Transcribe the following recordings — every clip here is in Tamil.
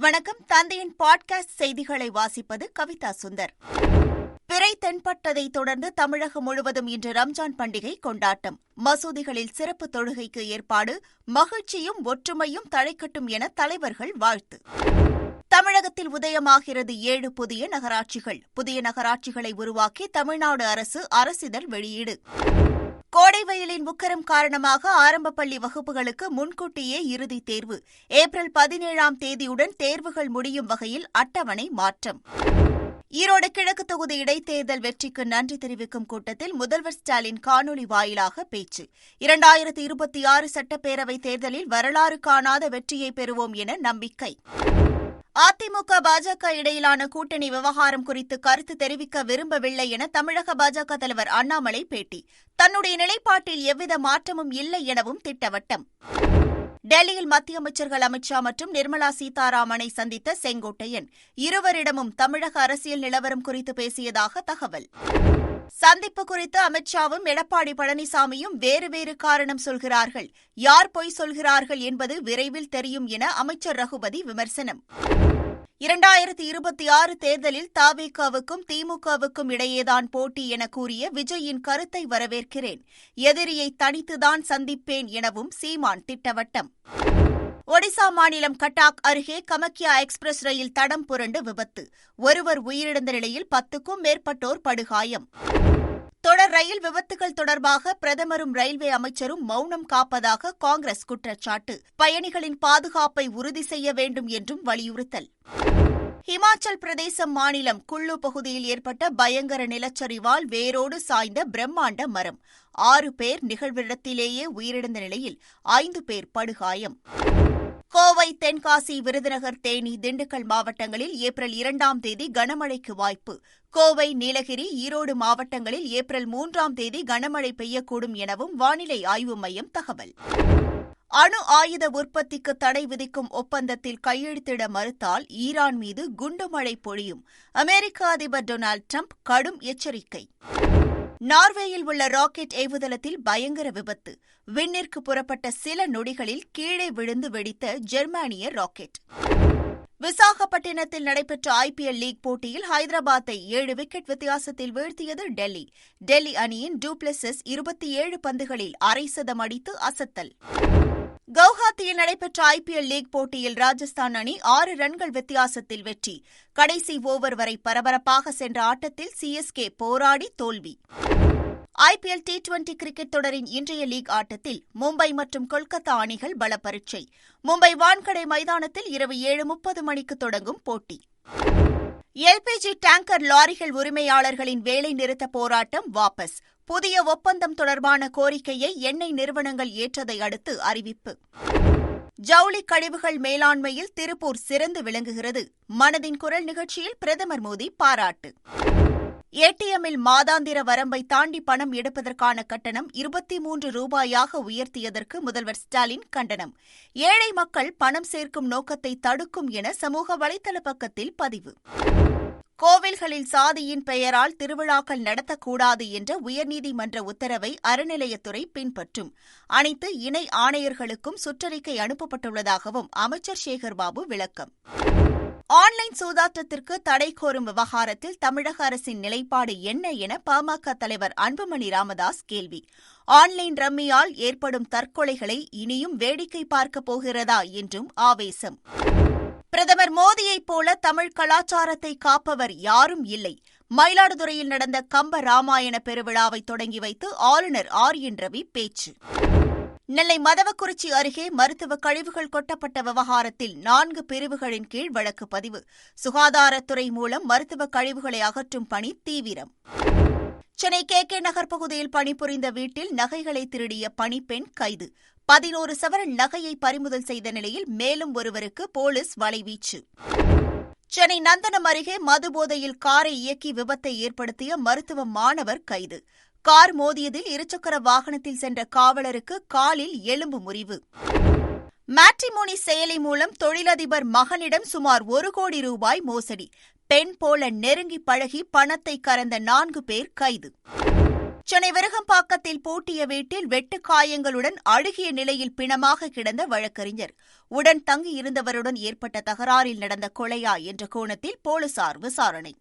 வணக்கம். தந்தையின் பாட்காஸ்ட் செய்திகளை வாசிப்பது கவிதா சுந்தர். பிறை தென்பட்டதை தொடர்ந்து தமிழகம் முழுவதும் இன்று ரம்ஜான் பண்டிகை கொண்டாட்டம். மசூதிகளில் சிறப்பு தொழுகைக்கு ஏற்பாடு மகிழ்ச்சியும் ஒற்றுமையும் தழைக்கட்டும் என தலைவர்கள் வாழ்த்து. தமிழகத்தில் உதயமாகிறது ஏழு புதிய நகராட்சிகள். புதிய நகராட்சிகளை உருவாக்கி தமிழ்நாடு அரசு அரசிதழ் வெளியீடு. கோடை வெயிலின் உக்கரம் காரணமாக ஆரம்ப பள்ளி வகுப்புகளுக்கு முன்கூட்டியே இறுதித் தேர்வு. ஏப்ரல் பதினேழாம் தேதியுடன் தேர்வுகள் முடியும் வகையில் அட்டவணை மாற்றம். ஈரோடு கிழக்கு தொகுதி இடைத்தேர்தல் வெற்றிக்கு நன்றி தெரிவிக்கும் கூட்டத்தில் முதல்வர் ஸ்டாலின் காணொலி வாயிலாக பேச்சு. இரண்டாயிரத்தி இருபத்தி ஆறு சட்டப்பேரவைத் தேர்தலில் வரலாறு காணாத வெற்றியை பெறுவோம் என நம்பிக்கை. அதிமுக பாஜக இடையிலான கூட்டணி விவகாரம் குறித்து கருத்து தெரிவிக்க விரும்பவில்லை என தமிழக பாஜக தலைவர் அண்ணாமலை பேட்டி. தன்னுடைய நிலைப்பாட்டில் எவ்வித மாற்றமும் இல்லை எனவும் திட்டவட்டம். டெல்லியில் மத்திய அமைச்சர்கள் அமித்ஷா மற்றும் நிர்மலா சீதாராமனை சந்தித்த செங்கோட்டையன். இருவரிடமும் தமிழக அரசியல் நிலவரம் குறித்து பேசியதாக தகவல். சந்திப்பு குறித்து அமித்ஷாவும் எடப்பாடி பழனிசாமியும் வேறு வேறு காரணம் சொல்கிறார்கள். யார் பொய் சொல்கிறார்கள் என்பது விரைவில் தெரியும் என அமைச்சர் ரகுபதி விமர்சனம். இரண்டாயிரத்தி இருபத்தி ஆறு தேர்தலில் தாவேகாவுக்கும் திமுகவுக்கும் இடையேதான் போட்டி என கூறிய விஜயின் கருத்தை வரவேற்கிறேன். எதிரியை தனித்துதான் சந்திப்பேன் எனவும் சீமான் திட்டவட்டம். ஒடிசா மாநிலம் கட்டாக் அருகே கமக்கியா எக்ஸ்பிரஸ் ரயில் தடம் புரண்டு விபத்து. ஒருவர் உயிரிழந்த நிலையில் பத்துக்கும் மேற்பட்டோர் படுகாயம். தொடர் ரயில் விபத்துகள் தொடர்பாக பிரதமரும் ரயில்வே அமைச்சரும் மௌனம் காப்பதாக காங்கிரஸ் குற்றச்சாட்டு. பயணிகளின் பாதுகாப்பை உறுதி செய்ய வேண்டும் என்றும் வலியுறுத்தல். ஹிமாச்சல் பிரதேசம் மாநிலம் குள்ளு பகுதியில் ஏற்பட்ட பயங்கர நிலச்சரிவால் வேரோடு சாய்ந்த பிரம்மாண்ட மரம். ஆறு பேர் நிகழ்விடத்திலேயே உயிரிழந்த நிலையில் ஐந்து பேர் படுகாயம். கோவை தென்காசி விருதுநகர் தேனி திண்டுக்கல் மாவட்டங்களில் ஏப்ரல் இரண்டாம் தேதி கனமழைக்கு வாய்ப்பு. கோவை நீலகிரி ஈரோடு மாவட்டங்களில் ஏப்ரல் மூன்றாம் தேதி கனமழை பெய்யக்கூடும் எனவும் வானிலை ஆய்வு மையம் தகவல். அணு ஆயுத உற்பத்திக்கு தடை விதிக்கும் ஒப்பந்தத்தில் கையெழுத்திட மறுத்தால் ஈரான் மீது குண்டுமழை பொழியும். அமெரிக்க அதிபர் டொனால்டு டிரம்ப் கடும் எச்சரிக்கை. நார்வேயில் உள்ள ராக்கெட் ஏவுதளத்தில் பயங்கர விபத்து. விண்ணிற்கு புறப்பட்ட சில நொடிகளில் கீழே விழுந்து வெடித்த ஜெர்மானிய ராக்கெட். விசாகப்பட்டினத்தில் நடைபெற்ற ஐபிஎல் லீக் போட்டியில் ஹைதராபாத்தை ஏழு விக்கெட் வித்தியாசத்தில் வீழ்த்தியது டெல்லி. டெல்லி அணியின் டூப்ளெசஸ் இருபத்தி ஏழு பந்துகளில் அரை சதம் அடித்து அசத்தல். கவுஹாத்தியில் நடைபெற்ற ஐபிஎல் லீக் போட்டியில் ராஜஸ்தான் அணி ஆறு ரன்கள் வித்தியாசத்தில் வெற்றி. கடைசி ஓவர் வரை பரபரப்பாக சென்ற ஆட்டத்தில் சிஎஸ்கே போராடி தோல்வி. ஐபிஎல் டி டுவெண்டி கிரிக்கெட் தொடரின் இன்றைய லீக் ஆட்டத்தில் மும்பை மற்றும் கொல்கத்தா அணிகள் பல பரீட்சை மும்பை வான்கடை மைதானத்தில் இரவு ஏழு முப்பது மணிக்கு தொடங்கும் போட்டி. எல்பிஜி டேங்கர் லாரிகள் உரிமையாளர்களின் வேலை நிறுத்த போராட்டம் வாபஸ். புதிய ஒப்பந்தம் தொடர்பான கோரிக்கையை எண்ணெய் நிறுவனங்கள் ஏற்றதை அடுத்து அறிவிப்பு. ஜவுளி கழிவுகள் மேலாண்மையில் திருப்பூர் சிறந்து விளங்குகிறது. மனதின் குரல் நிகழ்ச்சியில் பிரதமர் மோடி பாராட்டு. ஏடிஎம்மில் மாதாந்திர வரம்பை தாண்டி பணம் எடுப்பதற்கான கட்டணம் இருபத்தி மூன்று ரூபாயாக உயர்த்தியதற்கு முதல்வர் ஸ்டாலின் கண்டனம். ஏழை மக்கள் பணம் சேர்க்கும் நோக்கத்தை தடுக்கும் என சமூக வலைதள பக்கத்தில் பதிவு. கோவில்களில் சாதியின் பெயரால் திருவிழாக்கள் நடத்தக்கூடாது என்ற உயர்நீதிமன்ற உத்தரவை அறநிலையத்துறை பின்பற்றும். அனைத்து இணை ஆணையர்களுக்கும் சுற்றறிக்கை அனுப்பப்பட்டுள்ளதாகவும் அமைச்சர் சேகர்பாபு விளக்கம். ஆன்லைன் சூதாட்டத்திற்கு தடை கோரும் விவகாரத்தில் தமிழக அரசின் நிலைப்பாடு என்ன என பாமக தலைவர் அன்புமணி ராமதாஸ் கேள்வி. ஆன்லைன் ரம்மியால் ஏற்படும் தற்கொலைகளை இனியும் வேடிக்கை பார்க்கப் போகிறதா என்றும் ஆவேசம். பிரதமர் மோடியைப் போல தமிழ் கலாச்சாரத்தை காப்பவர் யாரும் இல்லை. மயிலாடுதுறையில் நடந்த கம்ப ராமாயண பெருவிழாவை தொடங்கி வைத்து ஆளுநர் ஆர். என். ரவி பேச்சு. நெல்லை மதவக்குறிச்சி அருகே மருத்துவ கழிவுகள் கொட்டப்பட்ட விவகாரத்தில் நான்கு பிரிவுகளின் கீழ் வழக்கு பதிவு. சுகாதாரத்துறை மூலம் மருத்துவ கழிவுகளை அகற்றும் பணி தீவிரம். சென்னை கே கே நகர் பகுதியில் பணிபுரிந்த வீட்டில் நகைகளை திருடிய பணிப்பெண் கைது. பதினோரு சவரன் நகையை பறிமுதல் செய்த நிலையில் மேலும் ஒருவருக்கு போலீஸ் வலைவீச்சு. சென்னை நந்தனம் அருகே மதுபோதையில் காரை இயக்கி விபத்தை ஏற்படுத்திய மருத்துவ மாணவர் கைது. கார் மோதியதில் இருசக்கர வாகனத்தில் சென்ற காவலருக்கு காலில் எலும்பு முறிவு. மேட்ரிமோனி செயலி மூலம் தொழிலதிபர் மகனிடம் சுமார் ஒரு கோடி ரூபாய் மோசடி. பெண் போல நெருங்கி பழகி பணத்தை கறந்த நான்கு பேர் கைது. சென்னை விருகம்பாக்கத்தில் பூட்டிய வீட்டில் வெட்டு காயங்களுடன் அழுகிய நிலையில் பிணமாக கிடந்த வழக்கறிஞர். உடன் தங்கியிருந்தவருடன் ஏற்பட்ட தகராறில் நடந்த கொலையா என்ற கோணத்தில் போலீசார் விசாரணை.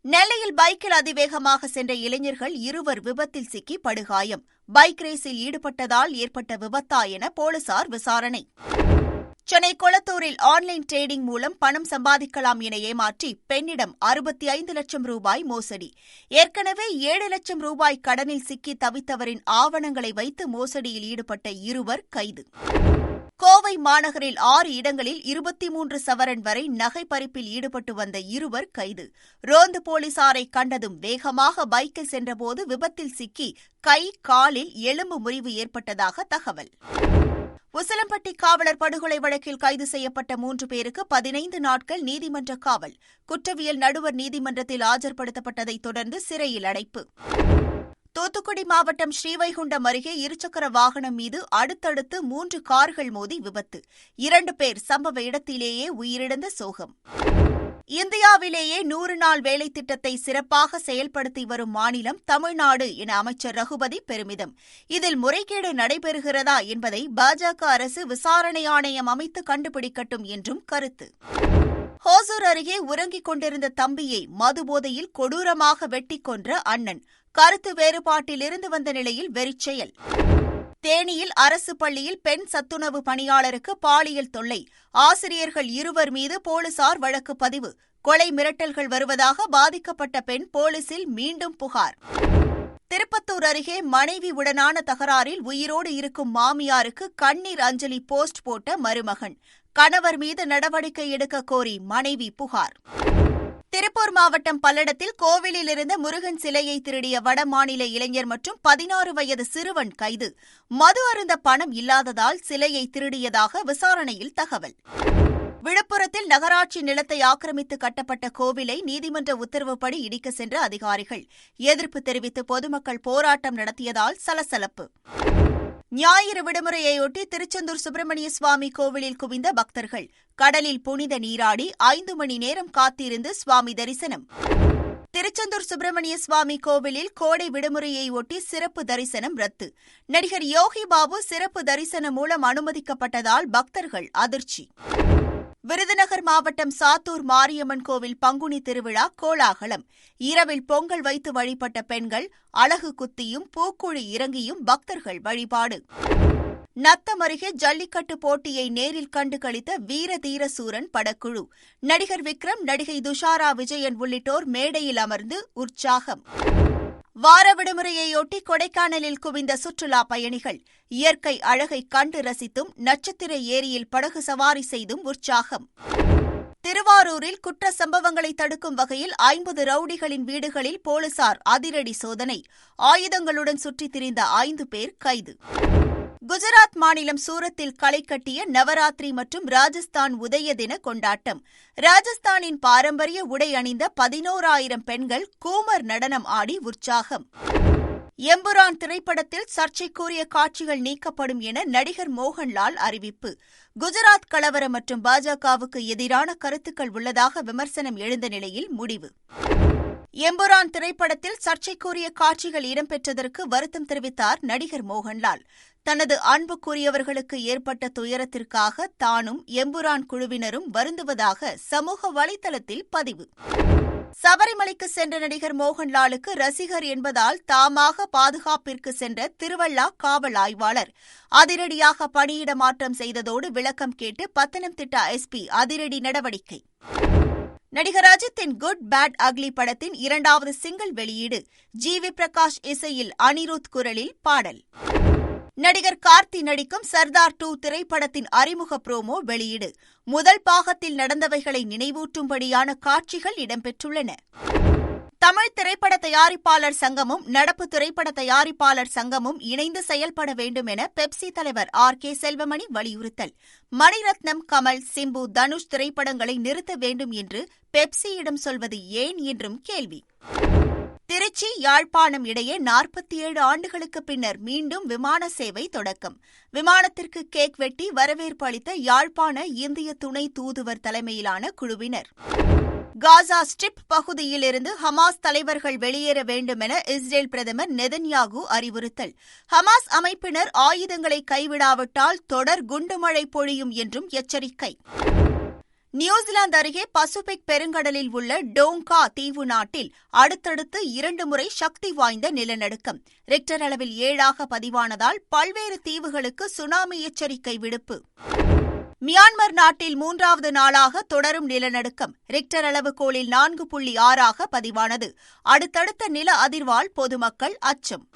நெல்லையில் பைக்கில் அதிவேகமாக சென்ற இளைஞர்கள் இருவர் விபத்தில் சிக்கி படுகாயம். பைக் ரேஸில் ஈடுபட்டதால் ஏற்பட்ட விபத்தா என போலீசார் விசாரணை. சென்னை கொளத்தூரில் ஆன்லைன் ட்ரேடிங் மூலம் பணம் சம்பாதிக்கலாம் என ஏமாற்றி பெண்ணிடம் அறுபத்தி ஐந்து லட்சம் ரூபாய் மோசடி. ஏற்கனவே ஏழு லட்சம் ரூபாய் கடனில் சிக்கி தவித்தவரின் ஆவணங்களை வைத்து மோசடியில் ஈடுபட்ட இருவர் கைது. கோவை மாநகரில் ஆறு இடங்களில் இருபத்தி மூன்று சவரன் வரை நகை பறிப்பில் ஈடுபட்டு வந்த இருவர் கைது. ரோந்து போலீசாரை கண்டதும் வேகமாக பைக்கில் சென்றபோது விபத்தில் சிக்கி கை காலில் எலும்பு முறிவு ஏற்பட்டதாக தகவல். உசிலம்பட்டி காவலர் படுகொலை வழக்கில் கைது செய்யப்பட்ட மூன்று பேருக்கு பதினைந்து நாட்கள் நீதிமன்ற காவல். குற்றவியல் நடுவர் நீதிமன்றத்தில் ஆஜர்படுத்தப்பட்டதைத் தொடர்ந்து சிறையில் அடைப்பு. தூத்துக்குடி மாவட்டம் ஸ்ரீவைகுண்டம் அருகே இருசக்கர வாகனம் மீது அடுத்தடுத்து மூன்று கார்கள் மோதி விபத்து. இரண்டு பேர் சம்பவ இடத்திலேயே உயிரிழந்த சோகம். இந்தியாவிலேயே நூறு நாள் வேலை திட்டத்தை சிறப்பாக செயல்படுத்தி வரும் மாநிலம் தமிழ்நாடு என அமைச்சர் ரகுபதி பெருமிதம். இதில் முறைகேடு நடைபெறுகிறதா என்பதை பாஜக அரசு விசாரணை ஆணையம் அமைத்து கண்டுபிடிக்கட்டும் என்றும் கருத்து. ஹோசூர் அருகே உறங்கிக் கொண்டிருந்த தம்பியை மதுபோதையில் கொடூரமாக வெட்டிக் கொன்ற அண்ணன். கருத்து வேறுபாட்டிலிருந்து வந்த நிலையில் வெறிச்செயல். தேனியில் அரசு பள்ளியில் பெண் சத்துணவு பணியாளருக்கு பாலியல் தொல்லை. ஆசிரியர்கள் இருவர் மீது போலீசார் வழக்கு பதிவு. கொலை மிரட்டல்கள் வருவதாக பாதிக்கப்பட்ட பெண் போலீசில் மீண்டும் புகார். திருப்பத்தூர் அருகே மனைவி உடனான தகராறில் உயிரோடு இருக்கும் மாமியாருக்கு கண்ணீர் அஞ்சலி போஸ்ட் போட்ட மருமகன். கணவர் மீது நடவடிக்கை எடுக்க கோரி மனைவி புகார். திருப்பூர் மாவட்டம் பல்லடத்தில் கோவிலில் இருந்த முருகன் சிலையை திருடிய வடமாநில இளைஞர் மற்றும் பதினாறு வயது சிறுவன் கைது. மது அருந்த பணம் இல்லாததால் சிலையை திருடியதாக விசாரணையில் தகவல். விழுப்புரத்தில் நகராட்சி நிலத்தை ஆக்கிரமித்து கட்டப்பட்ட கோவிலை நீதிமன்ற உத்தரவுப்படி இடிக்க சென்ற அதிகாரிகள். எதிர்ப்பு தெரிவித்து பொதுமக்கள் போராட்டம் நடத்தியதால் சலசலப்பு. ஞாயிறு விடுமுறையொட்டி திருச்செந்தூர் சுப்பிரமணிய சுவாமி கோவிலில் குவிந்த பக்தர்கள். கடலில் புனித நீராடி ஐந்து மணி நேரம் காத்திருந்து சுவாமி தரிசனம். திருச்செந்தூர் சுப்பிரமணிய சுவாமி கோவிலில் கோடை விடுமுறையை ஒட்டி சிறப்பு தரிசனம் ரத்து. நடிகர் யோகி பாபு சிறப்பு தரிசனம் மூலம் அனுமதிக்கப்பட்டதால் பக்தர்கள் அதிர்ச்சி. விருதுநகர் மாவட்டம் சாத்தூர் மாரியம்மன் கோவில் பங்குனி திருவிழா கோலாகலம். இரவில் பொங்கல் வைத்து வழிபட்ட பெண்கள் அழகு குத்தியும் பூக்குழி இறங்கியும் பக்தர்கள் வழிபாடு. நத்தம் அருகே ஜல்லிக்கட்டு போட்டியை நேரில் கண்டு கழித்த வீர தீர சூரன் படக்குழு. நடிகர் விக்ரம் நடிகை துஷாரா விஜயன் உள்ளிட்டோர் மேடையில் அமர்ந்து உற்சாகம். வார விடுமுறையொட்டி கொடைக்கானலில் குவிந்த சுற்றுலா பயணிகள் இயற்கை அழகை கண்டு ரசித்தும் நட்சத்திர ஏரியில் படகு சவாரி செய்தும் உற்சாகம். திருவாரூரில் குற்ற சம்பவங்களை தடுக்கும் வகையில் ஐம்பது ரவுடிகளின் வீடுகளில் போலீசார் அதிரடி சோதனை. ஆயுதங்களுடன் சுற்றித் திரிந்த ஐந்து பேர் கைது. குஜராத் மாநிலம் சூரத்தில் களை கட்டிய நவராத்திரி மற்றும் ராஜஸ்தான் உதய தின கொண்டாட்டம். ராஜஸ்தானின் பாரம்பரிய உடை அணிந்த பதினோராயிரம் பெண்கள் கூமர் நடனம் ஆடி உற்சாகம். எம்புரான் திரைப்படத்தில் சர்ச்சைக்குரிய காட்சிகள் நீக்கப்படும் என நடிகர் மோகன்லால் அறிவிப்பு. குஜராத் கலவரம் மற்றும் பாஜகவுக்கு எதிரான கருத்துக்கள் உள்ளதாக விமர்சனம் எழுந்த நிலையில் முடிவு. எம்புரான் திரைப்படத்தில் சர்ச்சைக்குரிய காட்சிகள் இடம்பெற்றதற்கு வருத்தம் தெரிவித்தார் நடிகர் மோகன்லால். தனது அன்புக்குரியவர்களுக்கு ஏற்பட்ட துயரத்திற்காக தானும் எம்புரான் குழுவினரும் வருந்துவதாக சமூக வலைதளத்தில் பதிவு. சபரிமலைக்கு சென்ற நடிகர் மோகன்லாலுக்கு ரசிகர் என்பதால் தாமாக பாதுகாப்பிற்கு சென்ற திருவள்ளா காவல் ஆய்வாளர். அதிரடியாக பணியிட மாற்றம் செய்ததோடு விளக்கம் கேட்டு பத்தனம்திட்டா எஸ்பி அதிரடி நடவடிக்கை. நடிகர் அஜித்தின் குட் பேட் அக்லி படத்தின் இரண்டாவது சிங்கிள் வெளியீடு ஜி. வி. பிரகாஷ் இசையில் அனிருத் குரலில் பாடல். நடிகர் கார்த்தி நடிக்கும் சர்தார் டூ திரைப்படத்தின் அறிமுக புரோமோ வெளியீடு. முதல் பாகத்தில் நடந்தவைகளை நினைவூட்டும்படியான காட்சிகள் இடம்பெற்றுள்ளன. தமிழ் திரைப்பட தயாரிப்பாளர் சங்கமும் நடப்பு திரைப்பட தயாரிப்பாளர் சங்கமும் இணைந்து செயல்பட வேண்டும் என பெப்சி தலைவர் ஆர் கே செல்வமணி வலியுறுத்தல். மணிரத்னம் கமல் சிம்பு தனுஷ் திரைப்படங்களை நிறுத்த வேண்டும் என்று பெப்சியிடம் சொல்வது ஏன் என்றும் கேள்வி. திருச்சி யாழ்ப்பாணம் இடையே நாற்பத்தி ஏழு ஆண்டுகளுக்கு பின்னர் மீண்டும் விமான சேவை தொடக்கம். விமானத்திற்கு கேக் வெட்டி வரவேற்பு அளித்த யாழ்ப்பாண இந்திய துணை தூதுவர் தலைமையிலான குழுவினர். காசா ஸ்ட்ரிப் பகுதியிலிருந்து ஹமாஸ் தலைவர்கள் வெளியேற வேண்டும் என இஸ்ரேல் பிரதமர் நெதன்யாகு அறிவுறுத்தல். ஹமாஸ் அமைப்பினர் ஆயுதங்களை கைவிடாவிட்டால் தொடர் குண்டுமழை பொழியும் என்றும் எச்சரிக்கை. நியூசிலாந்து அருகே பசிபிக் பெருங்கடலில் உள்ள டோங்கா தீவு நாட்டில் அடுத்தடுத்து இரண்டு முறை சக்தி வாய்ந்த நிலநடுக்கம். ரிக்டர் அளவில் ஏழாக பதிவானதால் பல்வேறு தீவுகளுக்கு சுனாமி எச்சரிக்கை விடுப்பு. மியான்மர் நாட்டில் மூன்றாவது நாளாக தொடரும் நிலநடுக்கம். ரிக்டர் அளவுகோலில் நான்கு புள்ளி ஆறாக பதிவானது. அடுத்தடுத்த நில அதிர்வால் பொதுமக்கள் அச்சம்.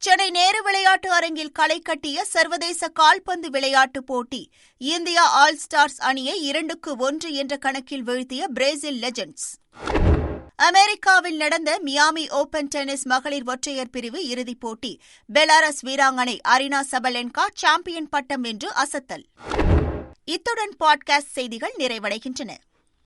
சென்னை நேரு விளையாட்டு அரங்கில் களை கட்டிய சர்வதேச கால்பந்து விளையாட்டுப் போட்டி இந்தியா ஆல் ஸ்டார்ஸ் அணியை இரண்டுக்கு ஒன்று என்ற கணக்கில் வீழ்த்திய பிரேசில் லெஜெண்ட்ஸ். அமெரிக்காவில் நடந்த மியாமி ஓபன் டென்னிஸ் மகளிர் ஒற்றையர் பிரிவு இறுதிப் போட்டி பெலாரஸ் வீராங்கனை அரினா சபலென்கா சாம்பியன் பட்டம் வென்று அசத்தல். இத்துடன் பாட்காஸ்ட் செய்திகள் நிறைவடைகின்றன.